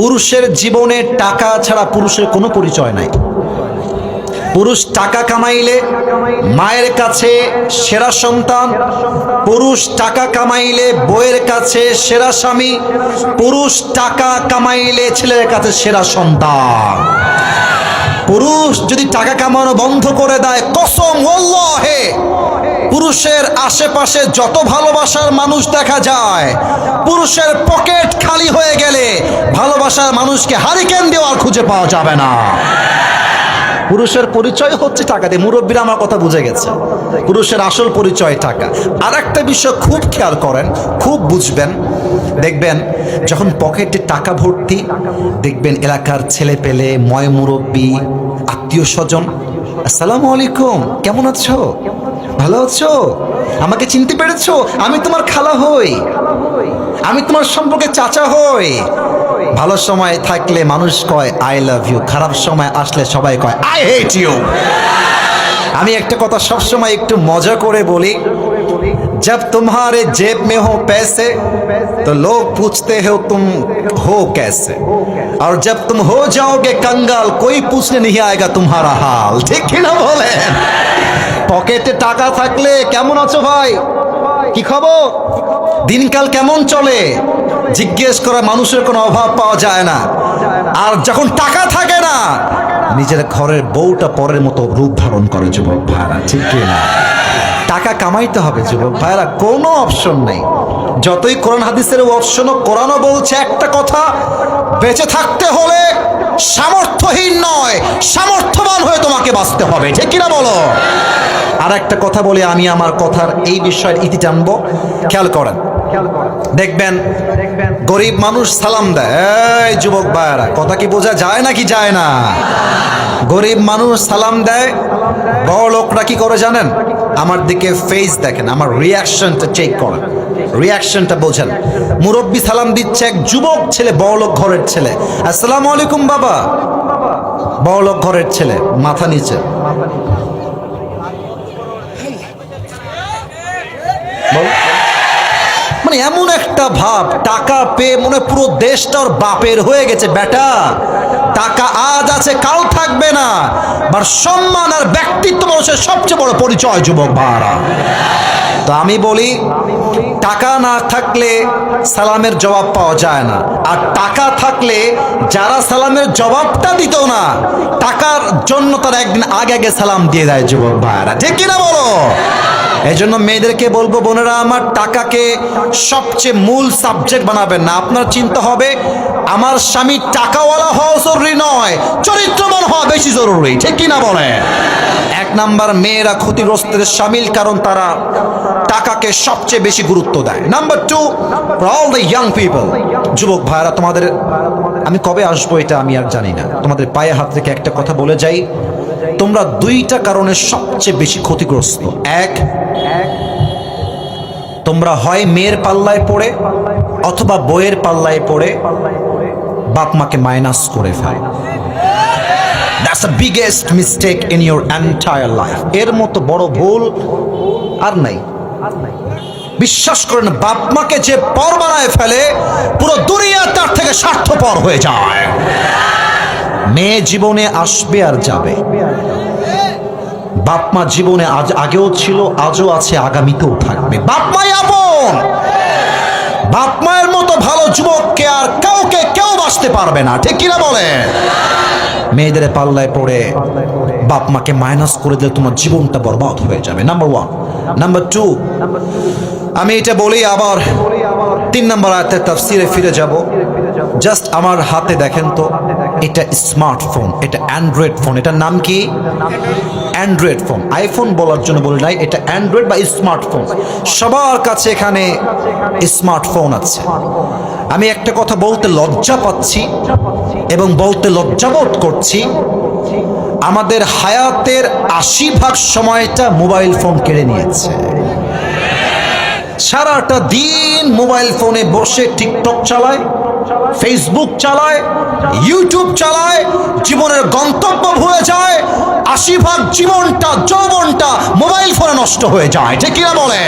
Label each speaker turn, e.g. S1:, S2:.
S1: পুরুষের জীবনে টাকা ছাড়া পুরুষের কোনো পরিচয় নাই। পুরুষ টাকা কামাইলে মায়ের কাছে সেরা সন্তান, পুরুষ টাকা কামাইলে বইয়ের কাছে সেরা স্বামী, পুরুষ টাকা কামাইলে ছেলের কাছে সেরা সন্তান। পুরুষ যদি টাকা কামানো বন্ধ করে দেয়, কসম হে পুরুষের আশেপাশে যত ভালোবাসার মানুষ দেখা যায়, পুরুষের পকেট খালি হয়ে গেলে ভালোবাসার মানুষকে হারিকেন দেওয়ার খুঁজে পাওয়া যাবে না। পুরুষের পরিচয় হচ্ছে টাকা দিয়ে। মুরব্বীরা আমার কথা বুঝে গেছে। পুরুষের আসল পরিচয় টাকা। আর একটা বিষয় খুব খেয়াল করেন, খুব বুঝবেন। দেখবেন, যখন পকেটে টাকা ভর্তি, দেখবেন এলাকার ছেলে পেলে, ময় মুরব্বী, আত্মীয় স্বজন, আসসালামু আলাইকুম, কেমন আছো? ভালো আছো আমাকে চিনতে পেরেছো আমি তোমার খালা হই আমি তোমার সম্পর্কে চাচা হই ভালো সময় থাকলে মানুষ কয় আই লাভ ইউ খারাপ সময় আসলে সবাই কয় আই হেট ইউ আমি একটা কথা সবসময় একটু মজা করে বলি जब तुम्हारे जेब में हो पैसे तो लोग पूछते हो तुम हो कैसे और जब तुम हो जाओगे कंगाल कोई पूछने नहीं आएगा तुम्हारा हाल ঠিক কি না বলেন পকেটে টাকা থাকলে কেমন আছো ভাই? কি খবর? দিনকাল কেমন চলে? জিজ্ঞেস করা মানুষের কোনো অভাব পাওয়া যায় না। আর যখন টাকা থাকে না, নিজের ঘরের বউটা পরের মতো রূপ ধারণ করে যুবক ভাইরা ঠিক না? টাকা কামাইতে হবে যুবক ভাইরা কোনো অপশন নেই। যতই কোরআন হাদিসের অপশনও কোরআনও বলছে একটা কথা, বেঁচে থাকতে হলে সামর্থ্যহীন নয়, সামর্থ্যবান হয়ে তোমাকে বাঁচতে হবে, ঠিক কিনা বলো? আর একটা কথা বলে, আমি আমার কথার এই বিষয়ের ইতি টানবো খেয়াল করেন। দেখবেন, গরিব মানুষ সালাম দেয় যুবক ভাইয়ারা, কথা কি বোঝা যায় নাকি যায় না? গরিব মানুষ সালাম দেয়, বড় লোকরা কি করে জানেন? আমার দিকে ফেস দেখেন, আমার রিয়াকশনটা চেক করেন। রিয়াকশনটা বোঝেন। মুরব্বী সালাম দিচ্ছে এক যুবক ছেলে বড়লোক ঘরের ছেলে। আসসালামু আলাইকুম বাবা। বড়লোক ঘরের ছেলে, মাথা নিচে। মানে এমন একটা ভাব, টাকা পেয়ে মনে পুরো দেশটা ওর বাপের হয়ে গেছে, বেটা। টাকা আজ আছে, কাল থাকবে না। বার সম্মান আর ব্যক্তিত্ব মানুষের সবচেয়ে বড় পরিচয়, যুবক ভাড়া তো আমি বলি, টাকা না থাকলে সালামের জবাব পাওয়া যায় না। আর টাকা থাকলে যারা সালামের জবাবটা দিত না, টাকার জন্য তারা একদিন আগে আগে সালাম দিয়ে দেয়, যুবক ভাইরা। ঠিক কিনা বলো? এই জন্য মেয়েদেরকে বলব বোনেরা, আমার টাকাকে সবচেয়ে মূল সাবজেক্ট বানাবেন না। আপনার চিন্তা হবে, আমার স্বামী টাকাওয়ালা হওয়া জরুরি নয়, চরিত্রবান হওয়া বেশি জরুরি, ঠিক কিনা বলে এক নাম্বার, মেয়েরা ক্ষতিগ্রস্তের সামিল, কারণ তারা টাকাকে সবচেয়ে বেশি গুরুত্ব দেয়। Number two all the young people যুবক ভাইরা তোমাদের, আমি কবে আসব এটা আমি আর জানি না। তোমাদের পায়ে হাত থেকে একটা কথা বলে যাই। তোমরা দুইটা কারণে সবচেয়ে বেশি ক্ষতিগ্রস্ত। এক, তোমরা হয় মেয়ের পাল্লায় পড়ে অথবা বইয়ের পাল্লায় পড়ে বাপ মাকে মাইনাস করে fail. That's the biggest mistake in your entire life এর মতো বড় ভুল আর নাই। বিশ্বাস করেন বাপ মাকে যে পর বানায় ফেলে, পুরো দুনিয়া তার থেকে স্বার্থপর হয়ে যায়। মেয়ে জীবনে আসবে আর যাবে। বাপ মা জীবনে আজ আগেও ছিল, আজও আছে, আগামীতেও থাকবে। বাপ মাই আপন বাপ মায়ের মতো ভালো যুবককে আর কাউকে কেউ বাঁচতে পারবে না। ঠিক কিনা বলে মেয়েদের পাল্লায় পড়ে বাপ মাকে মাইনাস করে দিলে তোমার জীবনটা বরবাদ হয়ে যাবে। নাম্বার ওয়ান নাম্বার টু আমি এটা বলি আবার। তিন নম্বর আয়াতে তাফসিরে ফিরে যাব। জাস্ট আমার হাতে দেখেন তো। এটা স্মার্টফোন এটা অ্যান্ড্রয়েড ফোন এটার নাম কি? অ্যান্ড্রয়েড ফোন আইফোন বলার জন্য বলি নাই, এটা অ্যান্ড্রয়েড বা স্মার্টফোন সবার কাছে এখানে স্মার্টফোন আছে। আমি একটা কথা বলতে লজ্জা পাচ্ছি এবং বলতে লজ্জাবোধ করছি, আমাদের হায়াতের আশি ভাগ সময়টা মোবাইল ফোন কেড়ে নিয়েছে। সারাটা দিন মোবাইল ফোনে বসে টিকটক চালায় ফেসবুক চালায় ইউটিউব চালায়, জীবনের গন্তব্য ভুলে যায় আশি ভাগ জীবনটা, যৌবনটা মোবাইল ফোনে নষ্ট হয়ে যায়। ঠিক কিনা বলে